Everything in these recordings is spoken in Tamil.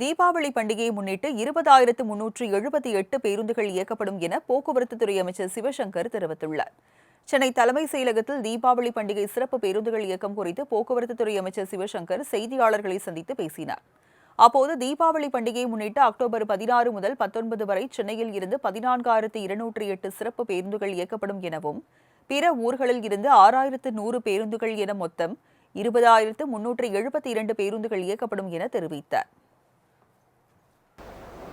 தீபாவளி பண்டிகையை முன்னிட்டு இருபதாயிரத்து முன்னூற்று எழுபத்தி எட்டு பேருந்துகள் இயக்கப்படும் என போக்குவரத்துத்துறை அமைச்சர் சிவசங்கர் தெரிவித்துள்ளார். சென்னை தலைமைச் செயலகத்தில் தீபாவளி பண்டிகை சிறப்பு பேருந்துகள் இயக்கம் குறித்து போக்குவரத்து துறை அமைச்சர் சிவசங்கர் செய்தியாளர்களை சந்தித்து பேசினார். அப்போது தீபாவளி பண்டிகையை முன்னிட்டு அக்டோபர் பதினாறு முதல் பத்தொன்பது வரை சென்னையில் இருந்து பதினான்காயிரத்து இருநூற்றி எட்டு சிறப்பு பேருந்துகள் இயக்கப்படும் எனவும் பிற ஊர்களில் இருந்து ஆறாயிரத்து நூறு பேருந்துகள் என மொத்தம் இருபதாயிரத்து முன்னூற்று எழுபத்தி இரண்டு பேருந்துகள் இயக்கப்படும் என தெரிவித்தார்.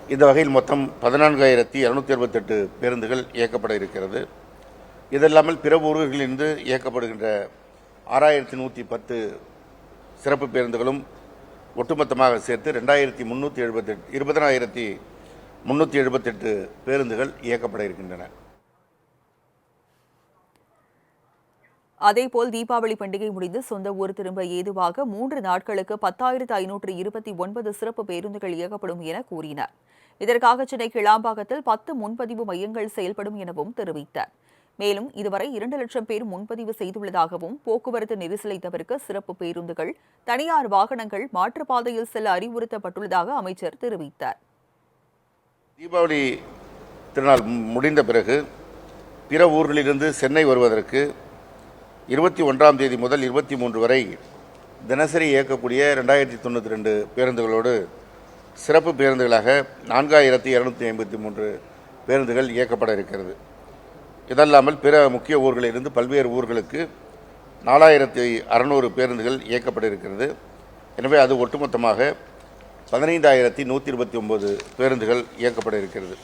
இந்த வகையில் மொத்தம் பதினான்காயிரத்தி இரநூத்தி அறுபத்தெட்டு பேருந்துகள் இயக்கப்பட இருக்கிறது. இதல்லாமல் பிற ஊர்களிலிருந்து இயக்கப்படுகின்ற ஆறாயிரத்தி நூற்றி பத்து சிறப்பு பேருந்துகளும் ஒட்டுமொத்தமாக சேர்த்து ரெண்டாயிரத்தி முந்நூற்றி எழுபத்தெட்டு இருபதனாயிரத்தி முந்நூற்றி எழுபத்தெட்டு பேருந்துகள் இயக்கப்பட இருக்கின்றன. அதேபோல் தீபாவளி பண்டிகை முடிந்து சொந்த ஊர் திரும்ப ஏதுவாக மூன்று நாட்களுக்கு பத்தாயிரத்து ஐநூற்று இருபத்தி ஒன்பது சிறப்பு பேருந்துகள் இயக்கப்படும் என கூறினார். இதற்காக சென்னை கிளாம்பாக்கத்தில் பத்து முன்பதிவு மையங்கள் செயல்படும் எனவும் தெரிவித்தார். மேலும் இதுவரை இரண்டு லட்சம் பேர் முன்பதிவு செய்துள்ளதாகவும் போக்குவரத்து நெரிசலை தவிர்க்க சிறப்பு பேருந்துகள் தனியார் வாகனங்கள் மாற்றுப்பாதையில் செல்ல அறிவுறுத்தப்பட்டுள்ளதாக அமைச்சர் தெரிவித்தார். தீபாவளி திருநாள் முடிந்த பிறகு பிற ஊர்களிலிருந்து சென்னை வருவதற்கு இருபத்தி ஒன்றாம் தேதி முதல் இருபத்தி மூன்று வரை தினசரி இயக்கக்கூடிய ரெண்டாயிரத்தி தொண்ணூற்றி ரெண்டு பேருந்துகளோடு சிறப்பு பேருந்துகளாக நான்காயிரத்தி இரநூத்தி ஐம்பத்தி மூன்று பேருந்துகள் இயக்கப்பட இருக்கிறது. இதல்லாமல் பிற முக்கிய ஊர்களிலிருந்து பல்வேறு ஊர்களுக்கு நாலாயிரத்தி அறநூறு பேருந்துகள் இயக்கப்பட இருக்கிறது. எனவே அது ஒட்டுமொத்தமாக பதினைந்தாயிரத்தி நூற்றி இருபத்தி ஒம்பது பேருந்துகள் இயக்கப்பட இருக்கிறது.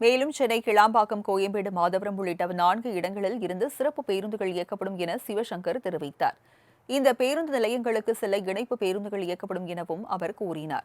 மேலும் சென்னை கிளாம்பாக்கம் கோயம்பேடு மாதவரம் உள்ளிட்ட நான்கு இடங்களில் இருந்து சிறப்பு பேருந்துகள் இயக்கப்படும் என சிவசங்கர் தெரிவித்தார். இந்த பேருந்து நிலையங்களுக்கு செல்ல இணைப்பு பேருந்துகள் இயக்கப்படும் எனவும் அவர் கூறினார்.